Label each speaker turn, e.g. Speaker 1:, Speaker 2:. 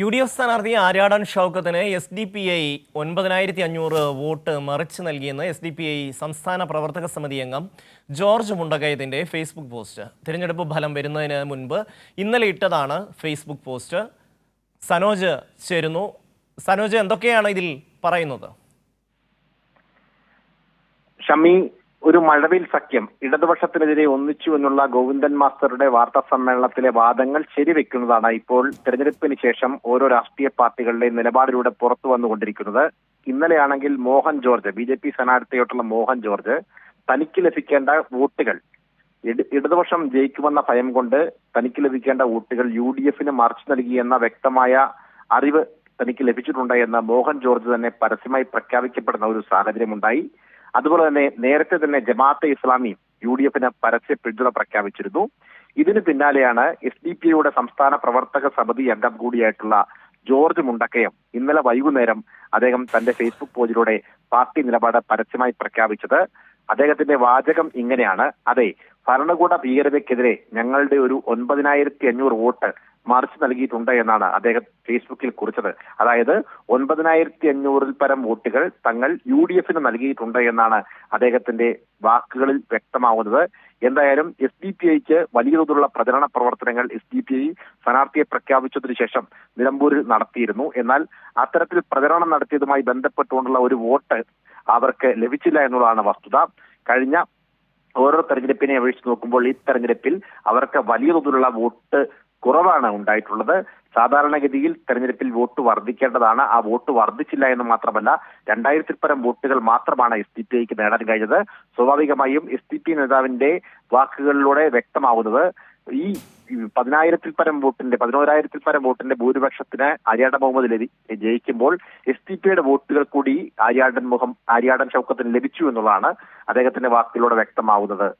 Speaker 1: U D F സ്ഥാനാർത്ഥി ആര്യാടൻ ഷൗക്കത്തിന് S D P I ഒൻപതിനായിരത്തി അഞ്ഞൂറ് വോട്ട് മറിച്ച് നൽകിയെന്ന് എസ് ഡി പി ഐ സംസ്ഥാന പ്രവർത്തക സമിതി അംഗം ജോർജ് മുണ്ടകയത്തിന്റെ ഫേസ്ബുക്ക് പോസ്റ്റ്. തിരഞ്ഞെടുപ്പ് ഫലം വരുന്നതിന് മുൻപ് ഇന്നലെ ഇട്ടതാണ് ഫേസ്ബുക്ക് പോസ്റ്റ്. സനോജ് ചേരുന്നു. സനോജ് എന്തൊക്കെയാണ് ഇതിൽ പറയുന്നത്?
Speaker 2: ഷമി ഒരു മഴവിൽ സഖ്യം ഇടതുപക്ഷത്തിനെതിരെ ഒന്നിച്ചു എന്നുള്ള ഗോവിന്ദൻ മാസ്റ്ററുടെ വാർത്താ സമ്മേളനത്തിലെ വാദങ്ങൾ ശരിവെക്കുന്നതാണ് ഇപ്പോൾ തെരഞ്ഞെടുപ്പിന് ശേഷം ഓരോ രാഷ്ട്രീയ പാർട്ടികളുടെ നിലപാടിലൂടെ പുറത്തു വന്നുകൊണ്ടിരിക്കുന്നത്. ഇന്നലെയാണെങ്കിൽ Mohan George B J P സ്ഥാനാർത്ഥിയായിട്ടുള്ള Mohan George തനിക്ക് ലഭിക്കേണ്ട വോട്ടുകൾ. ഇടതുപക്ഷം ജയിക്കുമെന്ന ഭയം കൊണ്ട് തനിക്ക് ലഭിക്കേണ്ട വോട്ടുകൾ യു ഡി എഫിന് മറിച്ചു നൽകിയെന്ന വ്യക്തമായ അറിവ് തനിക്ക് ലഭിച്ചിട്ടുണ്ട് എന്ന് മോഹൻ ജോർജ് തന്നെ പരസ്യമായി പ്രഖ്യാപിക്കപ്പെടുന്ന ഒരു സാഹചര്യമുണ്ടായി. അതുപോലെ തന്നെ നേരത്തെ തന്നെ ജമാഅത്തെ ഇസ്ലാമി യു ഡി എഫിന് പരസ്യ പിന്തുണ പ്രഖ്യാപിച്ചിരുന്നു. ഇതിന് പിന്നാലെയാണ് എസ് ഡി പി ഐയുടെ സംസ്ഥാന പ്രവർത്തക സമിതി അംഗം കൂടിയായിട്ടുള്ള ജോർജ് മുണ്ടക്കയം ഇന്നലെ വൈകുന്നേരം അദ്ദേഹം തന്റെ ഫേസ്ബുക്ക് പോജിലൂടെ പാർട്ടി നിലപാട് പരസ്യമായി പ്രഖ്യാപിച്ചത്. അദ്ദേഹത്തിന്റെ വാചകം ഇങ്ങനെയാണ്. അതെ ഭരണകൂട ഭീകരതയ്ക്കെതിരെ ഞങ്ങളുടെ ഒരു ഒൻപതിനായിരത്തി അഞ്ഞൂറ് വോട്ട് മറിച്ച് നൽകിയിട്ടുണ്ട് എന്നാണ് അദ്ദേഹം ഫേസ്ബുക്കിൽ കുറിച്ചത്. അതായത് ഒൻപതിനായിരത്തി അഞ്ഞൂറിൽ പരം വോട്ടുകൾ തങ്ങൾ യു ഡി എഫിന് നൽകിയിട്ടുണ്ട് എന്നാണ് അദ്ദേഹത്തിന്റെ വാക്കുകളിൽ വ്യക്തമാവുന്നത്. എന്തായാലും എസ് ഡി പി ഐക്ക് വലിയ തോതിലുള്ള പ്രചരണ പ്രവർത്തനങ്ങൾ എസ് ഡി പി ഐ സ്ഥാനാർത്ഥിയെ പ്രഖ്യാപിച്ചതിനു ശേഷം നിലമ്പൂരിൽ നടത്തിയിരുന്നു. എന്നാൽ അത്തരത്തിൽ പ്രചരണം നടത്തിയതുമായി ബന്ധപ്പെട്ടുകൊണ്ടുള്ള ഒരു വോട്ട് അവർക്ക് ലഭിച്ചില്ല എന്നുള്ളതാണ് വസ്തുത. കഴിഞ്ഞ ഓരോ തെരഞ്ഞെടുപ്പിനെ അപേക്ഷിച്ച് നോക്കുമ്പോൾ ഈ തെരഞ്ഞെടുപ്പിൽ അവർക്ക് വലിയ തോതിലുള്ള വോട്ട് കുറവാണ് ഉണ്ടായിട്ടുള്ളത്. സാധാരണഗതിയിൽ തെരഞ്ഞെടുപ്പിൽ വോട്ട് വർദ്ധിക്കേണ്ടതാണ്. ആ വോട്ട് വർദ്ധിച്ചില്ല എന്ന് മാത്രമല്ല രണ്ടായിരത്തിൽ പരം വോട്ടുകൾ മാത്രമാണ് എസ് ഡി പി ഐക്ക് നേടാൻ കഴിഞ്ഞത്. സ്വാഭാവികമായും എസ് ഡി പി നേതാവിന്റെ വാക്കുകളിലൂടെ വ്യക്തമാവുന്നത് ഈ പതിനായിരത്തിൽ പരം വോട്ടിന്റെ പതിനോരായിരത്തിൽ പരം വോട്ടിന്റെ ഭൂരിപക്ഷത്തിന് ആര്യാടൻ മുഹമ്മദ് ലഭി ജയിക്കുമ്പോൾ എസ് ഡി പിയുടെ വോട്ടുകൾ കൂടി ആര്യാടൻ മുഹം ആര്യാടൻ ഷൗക്കത്തിന് ലഭിച്ചു എന്നുള്ളതാണ് അദ്ദേഹത്തിന്റെ വാക്കുകളിലൂടെ വ്യക്തമാവുന്നത്.